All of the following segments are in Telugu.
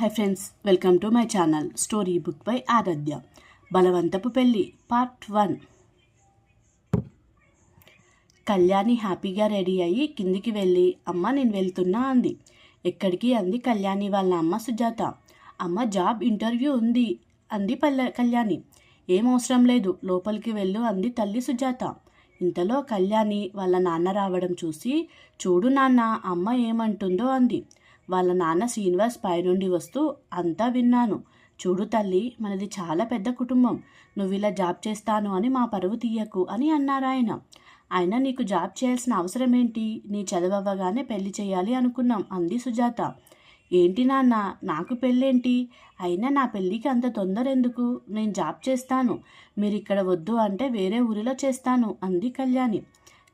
Hi friends welcome to my channel story book by Aaradhya బలవంతపు పెళ్ళి పార్ట్ వన్ కళ్యాణి హ్యాపీగా రెడీ అయ్యి కిందికి వెళ్ళి అమ్మ నేను వెళ్తున్నా అంది. ఎక్కడికి? అంది కళ్యాణి వాళ్ళ అమ్మ సుజాత. అమ్మ జాబ్ ఇంటర్వ్యూ ఉంది అంది పల్ల కళ్యాణి. ఏం అవసరం లేదు లోపలికి వెళ్ళు అంది తల్లి సుజాత. ఇంతలో కళ్యాణి వాళ్ళ నాన్న రావడం చూసి చూడు నాన్న అమ్మ ఏమంటుందో అంది. వాళ్ళ నాన్న శ్రీనివాస్ పైనుండి వస్తూ అంతా విన్నాను. చూడు తల్లి మనది చాలా పెద్ద కుటుంబం. నువ్వు ఇలా జాబ్ చేస్తాను అని మా పరువు తీయకు అని అన్నారు ఆయన. అయినా నీకు జాబ్ చేయాల్సిన అవసరం ఏంటి నీ చదవగానే పెళ్ళి చేయాలి అనుకున్నాం అంది సుజాత. ఏంటి నాన్న? నాకు పెళ్ళేంటి? అయినా నా పెళ్ళికి అంత తొందర ఎందుకు? నేను జాబ్ చేస్తాను. మీరు ఇక్కడ వద్దు అంటే వేరే ఊరిలో చేస్తాను అంది కళ్యాణి.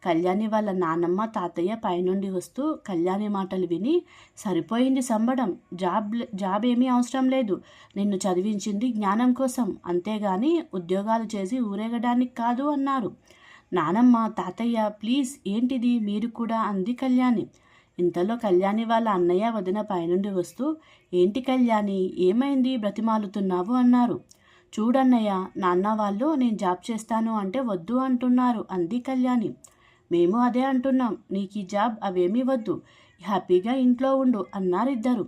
కళ్యాణి వాళ్ళ నానమ్మ తాతయ్య పైనుండి వస్తూ కళ్యాణి మాటలు విని సరిపోయింది సంబడం. జాబ్ జాబ్ ఏమీ అవసరం లేదు. నిన్ను చదివించింది జ్ఞానం కోసం. అంతేగాని ఉద్యోగాలు చేసి ఊరేగడానికి కాదు అన్నారు. నానమ్మ తాతయ్య ప్లీజ్ ఏంటిది? మీరు కూడా అంది కళ్యాణి. ఇంతలో కళ్యాణి వాళ్ళ అన్నయ్య వదిన పైనుండి వస్తూ ఏంటి కళ్యాణి ఏమైంది? బ్రతిమాలుతున్నావు అన్నారు. చూడన్నయ్య నాన్న వాళ్ళు నేను జాబ్ చేస్తాను అంటే వద్దు అంటున్నారు అంది కళ్యాణి. మేము అదే అంటున్నాం. నీకు ఈ జాబ్ అవేమీ వద్దు. హ్యాపీగా ఇంట్లో ఉండు అన్నారు ఇద్దరు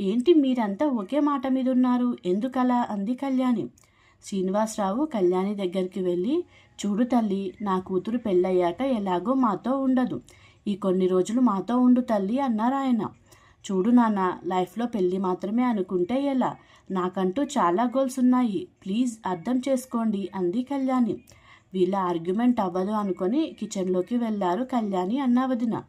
ఏంటి మీరంతా ఒకే మాట మీద ఉన్నారు ఎందుకలా? అంది కళ్యాణి. శ్రీనివాసరావు కళ్యాణి దగ్గరికి వెళ్ళి చూడు తల్లి నా కూతురు పెళ్ళయ్యాక ఎలాగో మాతో ఉండదు. ఈ కొన్ని రోజులు మాతో ఉండు తల్లి అన్నారు ఆయన. చూడు నాన్న లైఫ్లో పెళ్ళి మాత్రమే అనుకుంటే ఎలా? నాకంటూ చాలా గోల్స్ ఉన్నాయి. ప్లీజ్ అర్థం చేసుకోండి అంది కళ్యాణి. వీళ్ళ ఆర్గ్యుమెంట్ అవ్వదు అనుకొని కిచెన్లోకి వెళ్ళారు కళ్యాణి అన్న వదిన.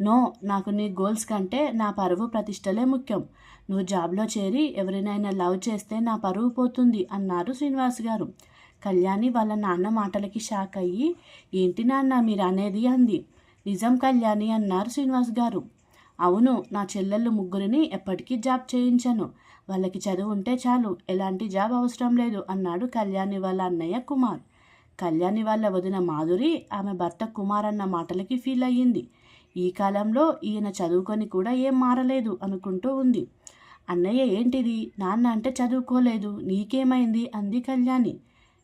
నో నాకు నీ గోల్స్ కంటే నా పరువు ప్రతిష్టలే ముఖ్యం. నువ్వు జాబ్లో చేరి ఎవరినైనా లవ్ చేస్తే నా పరువు పోతుంది అన్నారు శ్రీనివాస్ గారు. కళ్యాణి వాళ్ళ నాన్న మాటలకి షాక్ అయ్యి ఏంటి నాన్న మీరు అనేది అంది. నిజం కళ్యాణి అన్నారు శ్రీనివాస్ గారు. అవును నా చెల్లెళ్ళు ముగ్గురిని ఎప్పటికీ జాబ్ చేయించను. వాళ్ళకి చదువు ఉంటే చాలు ఎలాంటి జాబ్ అవసరం లేదు అన్నాడు కళ్యాణి వాళ్ళ అన్నయ్య కుమార్. కళ్యాణి వాళ్ళ వదిన మాధురి ఆమె భర్త కుమార్ అన్న మాటలకి ఫీల్ అయ్యింది. ఈ కాలంలో ఈయన చదువుకొని కూడా ఏం మారలేదు అనుకుంటూ ఉంది. అన్నయ్య ఏంటిది? నాన్న అంటే చదువుకోలేదు. నీకేమైంది? అంది కళ్యాణి.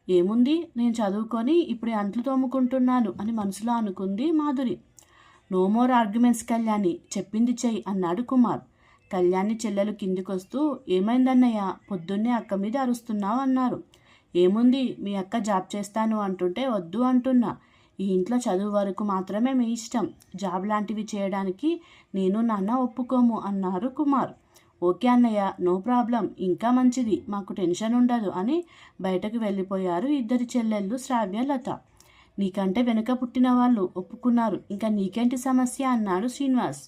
ఏముంది? నేను చదువుకొని ఇప్పుడు అంట్లు తోముకుంటున్నాను అని మనసులో అనుకుంది Madhuri. No more arguments Kalyani. చెప్పింది చెయ్యి అన్నాడు కుమార్. కళ్యాణి చెల్లెలు కిందికొస్తూ ఏమైందన్నయ్య? పొద్దున్నే అక్క మీద అరుస్తున్నావు అన్నారు. ఏముంది? మీ అక్క జాబ్ చేస్తాను అంటుంటే వద్దు అంటున్నా. ఈ ఇంట్లో చదువు వరకు మాత్రమే మీ ఇష్టం. జాబ్ లాంటివి చేయడానికి నేను నాన్న ఒప్పుకోము అన్నారు కుమార్. ఓకే అన్నయ్య నో ప్రాబ్లం. ఇంకా మంచిది. మాకు టెన్షన్ ఉండదు అని బయటకు వెళ్ళిపోయారు ఇద్దరి చెల్లెళ్ళు శ్రావ్య లత. నీకంటే వెనుక పుట్టిన వాళ్ళు ఒప్పుకున్నారు. ఇంకా నీకేంటి సమస్య? అన్నాడు శ్రీనివాస్.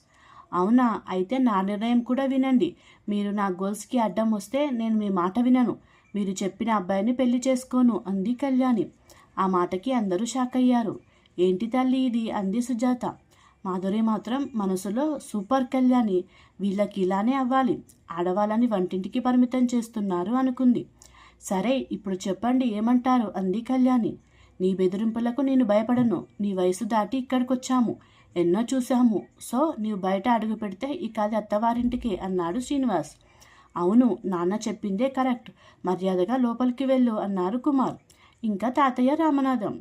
అవునా? అయితే నా నిర్ణయం కూడా వినండి. మీరు నా గోల్స్కి అడ్డం వస్తే నేను మీ మాట వినను. మీరు చెప్పిన అబ్బాయిని పెళ్ళి చేసుకోను అంది కళ్యాణి. ఆ మాటకి అందరూ షాక్ అయ్యారు ఏంటి తల్లి ఇది? అంది సుజాత. మాధురి మాత్రం మనసులో సూపర్ కళ్యాణి. వీళ్ళకి ఇలానే అవ్వాలి. ఆడవాళ్ళని వంటింటికి పరిమితం చేస్తున్నారు అనుకుంది. సరే ఇప్పుడు చెప్పండి ఏమంటారు? అంది కళ్యాణి. నీ బెదిరింపులకు నేను భయపడను. నీ వయసు దాటి ఇక్కడికి వచ్చాము ఎన్నో చూసాము సో నీవు బయట అడుగు పెడితే ఇక అది అత్తవారింటికే అన్నాడు శ్రీనివాస్. అవును నాన్న చెప్పిందే కరెక్ట్. మర్యాదగా లోపలికి వెళ్ళు అన్నారు కుమార్. ఇంకా తాతయ్య రామనాథం.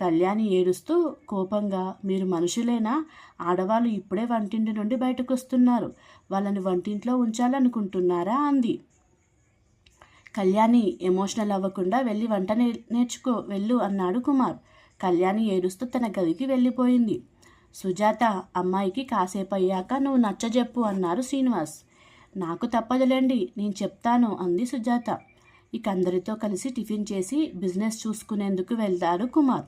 కళ్యాణి ఏడుస్తూ కోపంగా మీరు మనుషులేనా? ఆడవాళ్ళు ఇప్పుడే వంటింటి నుండి బయటకు వస్తున్నారు వాళ్ళని వంటింట్లో ఉంచాలనుకుంటున్నారా? అంది. కళ్యాణి ఎమోషనల్ అవ్వకుండా వెళ్ళి వంట నేర్చుకో వెళ్ళు అన్నాడు కుమార్. కళ్యాణి ఏడుస్తూ తన గదికి వెళ్ళిపోయింది. సుజాత అమ్మాయికి కాసేపు అయ్యాక నువ్వు నచ్చజెప్పు అన్నారు శ్రీనివాస్. నాకు తప్పదులేండి నేను చెప్తాను అంది సుజాత. ఇక అందరితో కలిసి టిఫిన్ చేసి బిజినెస్ చూసుకునేందుకు వెళ్తారు కుమార్.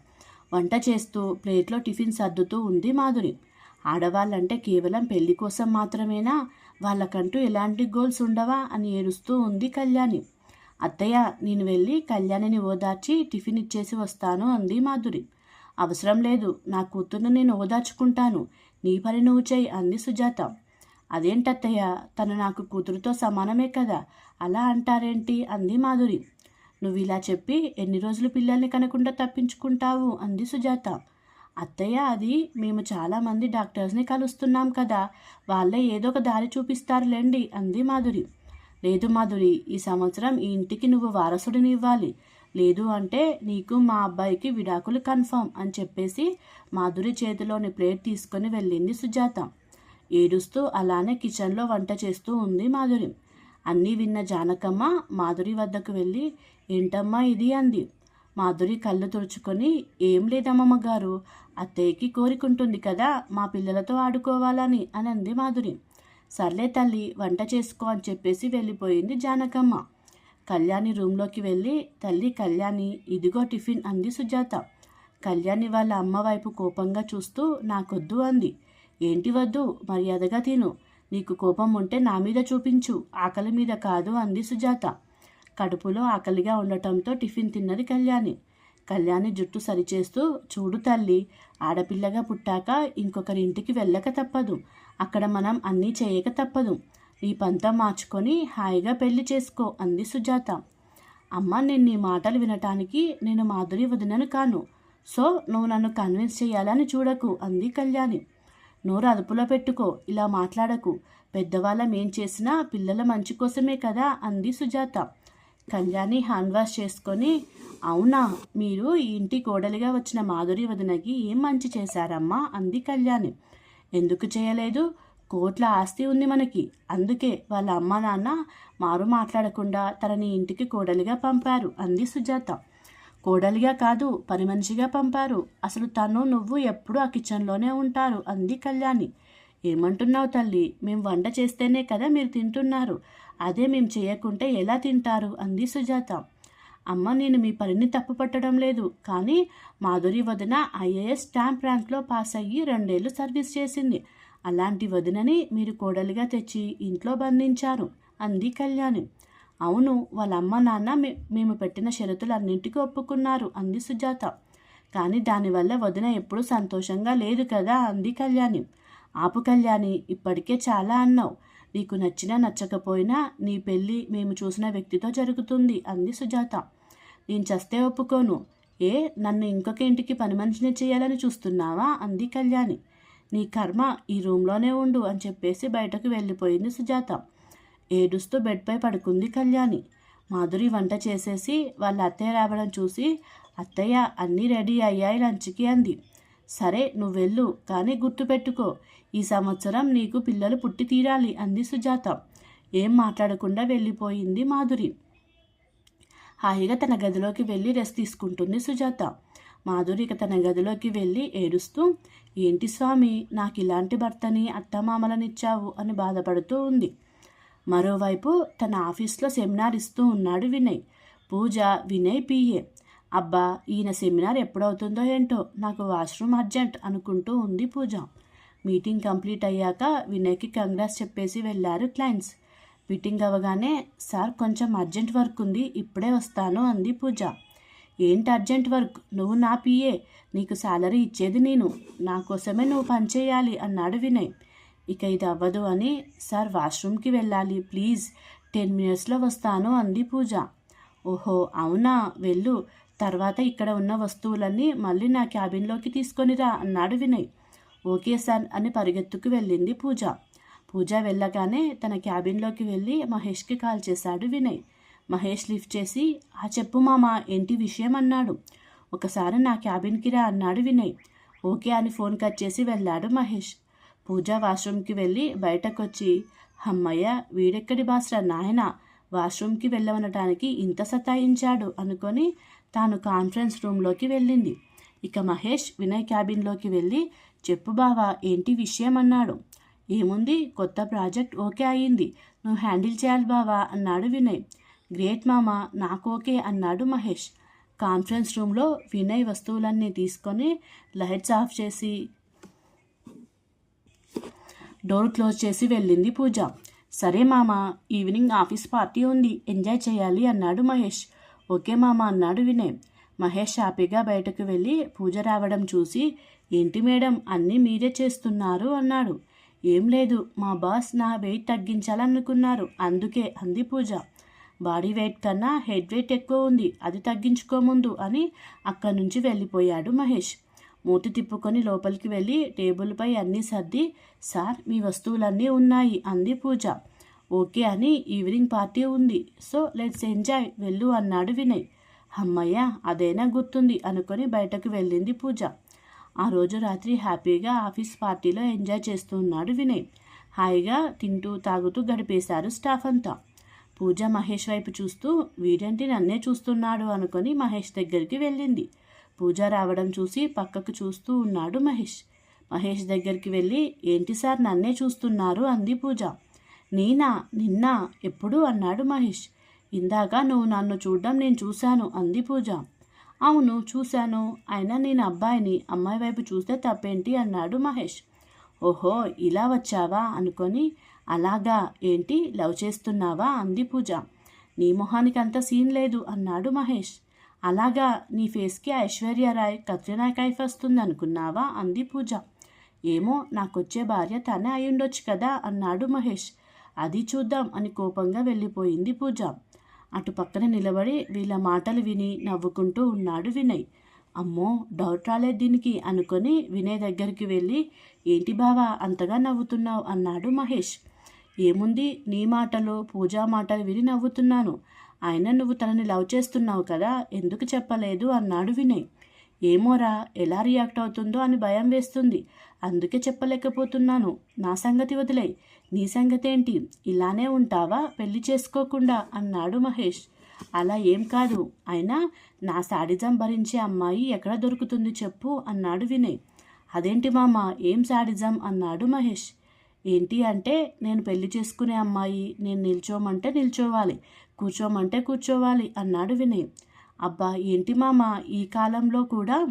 వంట చేస్తూ ప్లేట్లో టిఫిన్ సర్దుతూ ఉంది మాధురి. ఆడవాళ్ళంటే కేవలం పెళ్ళి కోసం మాత్రమేనా? వాళ్ళకంటూ ఎలాంటి గోల్స్ ఉండవా అని ఏడుస్తూ ఉంది కళ్యాణి. అత్తయ్య నేను వెళ్ళి కళ్యాణిని ఓదార్చి టిఫిన్ ఇచ్చేసి వస్తాను అంది మాధురి. అవసరం లేదు నా కూతుర్ని నేను ఓదార్చుకుంటాను. నీ పని నువ్వు చేయి అంది సుజాత. అదేంటత్తయ్య? తను నాకు కూతురుతో సమానమే కదా. అలా అంటారేంటి? అంది మాధురి. నువ్వు ఇలా చెప్పి ఎన్ని రోజులు పిల్లల్ని కనకుండా తప్పించుకుంటావు? అంది సుజాత. అత్తయ్య అది మేము చాలామంది డాక్టర్స్ని కలుస్తున్నాం కదా. వాళ్ళే ఏదో ఒక దారి చూపిస్తారులేండి అంది మాధురి. లేదు మాధురి ఈ సంవత్సరం ఈ ఇంటికి నువ్వు వారసుడిని ఇవ్వాలి లేదు అంటే నీకు మా అబ్బాయికి విడాకులు కన్ఫర్మ్ అని చెప్పేసి మాధురి చేతిలోని ప్లేట్ తీసుకొని వెళ్ళింది సుజాత. ఏడుస్తూ అలానే కిచెన్లో వంట చేస్తూ ఉంది మాధురి. అన్నీ విన్న జానకమ్మ మాధురి వద్దకు వెళ్ళి ఏంటమ్మా ఇది? అంది. మాధురి కళ్ళు తుడుచుకొని ఏం లేదమ్మమ్మ గారు అత్తయ్యకి కోరికుంటుంది కదా మా పిల్లలతో ఆడుకోవాలని అని అంది మాధురి. సర్లే తల్లి వంట చేసుకో అని చెప్పేసి వెళ్ళిపోయింది జానకమ్మ. కళ్యాణి రూమ్లోకి వెళ్ళి తల్లి కళ్యాణి ఇదిగో టిఫిన్ అంది సుజాత. కళ్యాణి వాళ్ళ అమ్మ వైపు కోపంగా చూస్తూ నాకొద్దు అంది. ఏంటి వద్దు? మర్యాదగా తిను. నీకు కోపం ఉంటే నా మీద చూపించు. ఆకలి మీద కాదు అంది సుజాత. కడుపులో ఆకలిగా ఉండటంతో టిఫిన్ తిన్నది కళ్యాణి. కళ్యాణి జుట్టు సరిచేస్తూ చూడు తల్లి ఆడపిల్లగా పుట్టాక ఇంకొకరి ఇంటికి వెళ్ళక తప్పదు. అక్కడ మనం అన్నీ చేయక తప్పదు. నీ పంతా మార్చుకొని హాయిగా పెళ్ళి చేసుకో అంది సుజాత. అమ్మ నేను నీ మాటలు వినటానికి నేను మాధురి వదినను కాను. సో నువ్వు నన్ను కన్విన్స్ చేయాలని చూడకు అంది కళ్యాణి. నోరు అదుపులో పెట్టుకో ఇలా మాట్లాడకు. పెద్దవాళ్ళం ఏం చేసినా పిల్లల మంచి కోసమే కదా అంది సుజాత. కళ్యాణి హ్యాండ్ వాష్ చేసుకొని అవునా మీరు ఈ ఇంటి కోడలిగా వచ్చిన మాధురి వదినకి ఏం మంచి చేశారమ్మా అంది కళ్యాణి. ఎందుకు చేయలేదు? కోట్ల ఆస్తి ఉంది మనకి. అందుకే వాళ్ళ అమ్మ నాన్న మారు మాట్లాడకుండా తనని ఇంటికి కోడలిగా పంపారు అంది సుజాత. కోడలిగా కాదు పని మనిషిగా పంపారు. అసలు తను నువ్వు ఎప్పుడు ఆ కిచెన్లోనే ఉంటారు అంది కళ్యాణి. ఏమంటున్నావు తల్లి? మేము వంట చేస్తేనే కదా మీరు తింటున్నారు. అదే మేము చేయకుంటే ఎలా తింటారు? అంది సుజాత. అమ్మ నేను మీ పనిని తప్పు పట్టడం లేదు. కానీ మాధురి వదిన ఐఏఎస్ స్టాంప్ ర్యాంక్లో పాస్ అయ్యి రెండేళ్ళు సర్వీస్ చేసింది. అలాంటి వదినని మీరు కోడలిగా తెచ్చి ఇంట్లో బంధించారు అంది కళ్యాణి. అవును వాళ్ళ అమ్మ నాన్న మేము పెట్టిన షరతులన్నింటికీ ఒప్పుకున్నారు అంది సుజాత. కానీ దానివల్ల వదిన ఎప్పుడూ సంతోషంగా లేదు కదా అంది కళ్యాణి. ఆపు కళ్యాణి ఇప్పటికే చాలా అన్నావు. నీకు నచ్చినా నచ్చకపోయినా నీ పెళ్ళి మేము చూసిన వ్యక్తితో జరుగుతుంది అంది సుజాత. నేను చస్తే ఒప్పుకోను. ఏ నన్ను ఇంకొక ఇంటికి పని మనిషిని చేయాలని చూస్తున్నావా అంది కళ్యాణి. నీ కర్మ ఈ రూమ్లోనే ఉండు అని చెప్పేసి బయటకు వెళ్ళిపోయింది సుజాత. ఏడుస్తూ బెడ్పై పడుకుంది కళ్యాణి. మాధురి వంట చేసేసి వాళ్ళ అత్తయ్య రావడం చూసి అత్తయ్య అన్నీ రెడీ అయ్యాయి లంచ్కి అంది. సరే నువ్వు వెళ్ళు కానీ గుర్తుపెట్టుకో ఈ సంవత్సరం నీకు పిల్లలు పుట్టి తీరాలి అంది సుజాత. ఏం మాట్లాడకుండా వెళ్ళిపోయింది మాధురి. హాయిగా తన గదిలోకి వెళ్ళి రెస్ట్ తీసుకుంటుంది సుజాత. మాధురి తన గదిలోకి వెళ్ళి ఏడుస్తూ ఏంటి స్వామి నాకు ఇలాంటి భర్తని అత్తమామలనిచ్చావు అని బాధపడుతూ ఉంది. మరోవైపు తన ఆఫీస్లో సెమినార్ ఇస్తూ ఉన్నాడు వినయ్. పూజ వినయ్ పిఏ అబ్బా ఈయన సెమినార్ ఎప్పుడవుతుందో ఏంటో నాకు వాష్రూమ్ అర్జెంట్ అనుకుంటూ ఉంది పూజ. మీటింగ్ కంప్లీట్ అయ్యాక వినయ్కి కంగ్రాస్ చెప్పేసి వెళ్ళారు క్లయింట్స్. మీటింగ్ అవ్వగానే సార్ కొంచెం అర్జెంట్ వర్క్ ఉంది ఇప్పుడే వస్తాను అంది పూజ. ఏంటి అర్జెంట్ వర్క్? నువ్వు నా పిఏ నీకు శాలరీ ఇచ్చేది నేను. నా కోసమే నువ్వు పనిచేయాలి అన్నాడు వినయ్. ఇక ఇది అవ్వదు అని సార్ వాష్రూమ్కి వెళ్ళాలి. ప్లీజ్ టెన్ మినిట్స్లో వస్తాను అంది పూజ. ఓహో అవునా? వెళ్ళు. తర్వాత ఇక్కడ ఉన్న వస్తువులన్నీ మళ్ళీ నా క్యాబిన్లోకి తీసుకొనిరా అన్నాడు వినయ్. ఓకే సార్ అని పరిగెత్తుకు వెళ్ళింది పూజ. పూజ వెళ్ళగానే తన క్యాబిన్లోకి వెళ్ళి మహేష్కి కాల్ చేశాడు వినయ్. మహేష్ లిఫ్ట్ చేసి ఆ చెప్పు మామ ఏంటి విషయం? అన్నాడు. ఒకసారి నా క్యాబిన్కి రా అన్నాడు వినయ్. ఓకే అని ఫోన్ కట్ చేసి వెళ్ళాడు మహేష్. పూజ వాష్రూమ్కి వెళ్ళి బయటకొచ్చి అమ్మయ్య వీడెక్కడి బాస్రా నాయన? వాష్రూమ్కి వెళ్ళవనటానికి ఇంత సతాయించాడు అనుకొని తాను కాన్ఫరెన్స్ రూమ్లోకి వెళ్ళింది. ఇక మహేష్ వినయ్ క్యాబిన్లోకి వెళ్ళి చెప్పు బావా ఏంటి విషయం? అన్నాడు. ఏముంది? కొత్త ప్రాజెక్ట్ ఓకే అయ్యింది నువ్వు హ్యాండిల్ చేయాలి బావా అన్నాడు వినయ్. గ్రేట్ మామ నాకు ఓకే అన్నాడు మహేష్. కాన్ఫరెన్స్ రూమ్లో వినయ్ వస్తువులన్నీ తీసుకొని లైట్స్ ఆఫ్ చేసి డోర్ క్లోజ్ చేసి వెళ్ళింది పూజ. సరే మామ ఈవినింగ్ ఆఫీస్ పార్టీ ఉంది ఎంజాయ్ చేయాలి అన్నాడు మహేష్. ఓకే మామ అన్నాడు వినయ్. మహేష్ హ్యాపీగా బయటకు వెళ్ళి పూజ రావడం చూసి ఏంటి మేడం అన్నీ మీరే చేస్తున్నారు అన్నాడు. ఏం లేదు మా బాస్ నా వెయిట్ తగ్గించాలనుకున్నారు అందుకే అంది పూజ. బాడీ వెయిట్ కన్నా హెడ్ వెయిట్ ఎక్కువ ఉంది అది తగ్గించుకోముందు అని అక్కడి నుంచి వెళ్ళిపోయాడు మహేష్. మూతి తిప్పుకొని లోపలికి వెళ్ళి టేబుల్పై అన్నీ సర్ది సార్ మీ వస్తువులన్నీ ఉన్నాయి అంది పూజ. ఓకే అని ఈవినింగ్ పార్టీ ఉంది. So let's enjoy. వెళ్ళు అన్నాడు వినయ్. అమ్మయ్య అదేనా గుర్తుంది అనుకొని బయటకు వెళ్ళింది పూజ. ఆ రోజు రాత్రి హ్యాపీగా ఆఫీస్ పార్టీలో ఎంజాయ్ చేస్తూ ఉన్నాడు వినయ్. హాయిగా తింటూ తాగుతూ గడిపేశారు స్టాఫ్ అంతా. పూజ మహేష్ వైపు చూస్తూ వీడంటే నన్నే చూస్తున్నాడు అనుకొని మహేష్ దగ్గరికి వెళ్ళింది. పూజ రావడం చూసి పక్కకు చూస్తూ ఉన్నాడు మహేష్. మహేష్ దగ్గరికి వెళ్ళి ఏంటి సార్ నన్నే చూస్తున్నారు? అంది పూజ. నేనా? నిన్న? ఎప్పుడు? అన్నాడు మహేష్. ఇందాక నువ్వు నన్ను చూడడం నేను చూశాను అంది పూజ. అవును చూశాను. అయినా నేను అబ్బాయిని. అమ్మాయి వైపు చూస్తే తప్పేంటి? అన్నాడు మహేష్. ఓహో ఇలా వచ్చావా? అనుకొని అలాగా. ఏంటి? లవ్ చేస్తున్నావా? అంది పూజ. నీ మొహానికి అంత సీన్ లేదు అన్నాడు మహేష్. అలాగా నీ ఫేస్కి ఐశ్వర్య రాయ్ కత్రినా కైఫ్ వస్తుంది అనుకున్నావా అంది పూజ. ఏమో నాకొచ్చే భార్య తనే అయ్యుండొచ్చు కదా అన్నాడు మహేష్. అది చూద్దాం అని కోపంగా వెళ్ళిపోయింది పూజ. అటు పక్కన నిలబడి వీళ్ళ మాటలు విని నవ్వుకుంటూ ఉన్నాడు వినయ్. అమ్మో డౌట్ రాలేదు దీనికి అనుకొని వినయ్ దగ్గరికి వెళ్ళి ఏంటి బావా అంతగా నవ్వుతున్నావు? అన్నాడు మహేష్. ఏముంది నీ మాటలు పూజా మాటలు విని నవ్వుతున్నాను. ఆయన నువ్వు తనని లవ్ చేస్తున్నావు కదా ఎందుకు చెప్పలేదు? అన్నాడు వినయ్. ఏమోరా ఎలా రియాక్ట్ అవుతుందో అని భయం వేస్తుంది. అందుకే చెప్పలేకపోతున్నాను. నా సంగతి వదిలే నీ సంగతి ఏంటి? ఇలానే ఉంటావా? పెళ్ళి చేసుకోకుండా అన్నాడు మహేష్. అలా ఏం కాదు. అయినా నా శాడిజం భరించే అమ్మాయి ఎక్కడ దొరుకుతుంది చెప్పు అన్నాడు వినయ్. అదేంటి మామ? ఏం శాడిజం అన్నాడు మహేష్. ఏంటి అంటే నేను పెళ్ళి చేసుకునే అమ్మాయి నేను నిల్చోమంటే నిల్చోవాలి కూర్చోమంటే కూర్చోవాలి అన్నాడు వినయ్. అబ్బా ఏంటి మామ ఈ కాలంలో కూడా?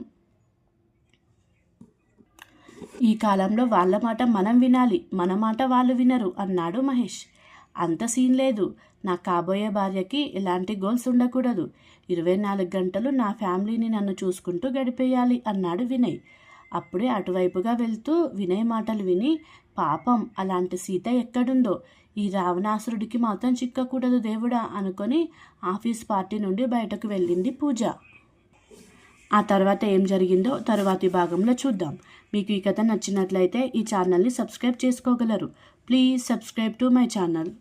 ఈ కాలంలో వాళ్ళ మాట మనం వినాలి మన మాట వాళ్ళు వినరు అన్నాడు మహేష్. అంత సీన్ లేదు. నా కాబోయే భార్యకి ఎలాంటి గోల్స్ ఉండకూడదు. ఇరవై నాలుగు గంటలు నా ఫ్యామిలీని నన్ను చూసుకుంటూ గడిపేయాలి అన్నాడు వినయ్. అప్పుడే అటువైపుగా వెళ్తూ వినయ్ మాటలు విని పాపం అలాంటి సీత ఎక్కడుందో? ఈ రావణాసురుడికి మాత్రం చిక్కకూడదు దేవుడా అనుకొని ఆఫీస్ పార్టీ నుండి బయటకు వెళ్ళింది పూజ. ఆ తర్వాత ఏం జరిగిందో తరువాతి భాగంలో చూద్దాం. మీకు ఈ కథ నచ్చినట్లయితే ఈ ఛానల్ని సబ్స్క్రైబ్ చేసుకోగలరు. Please subscribe to my channel.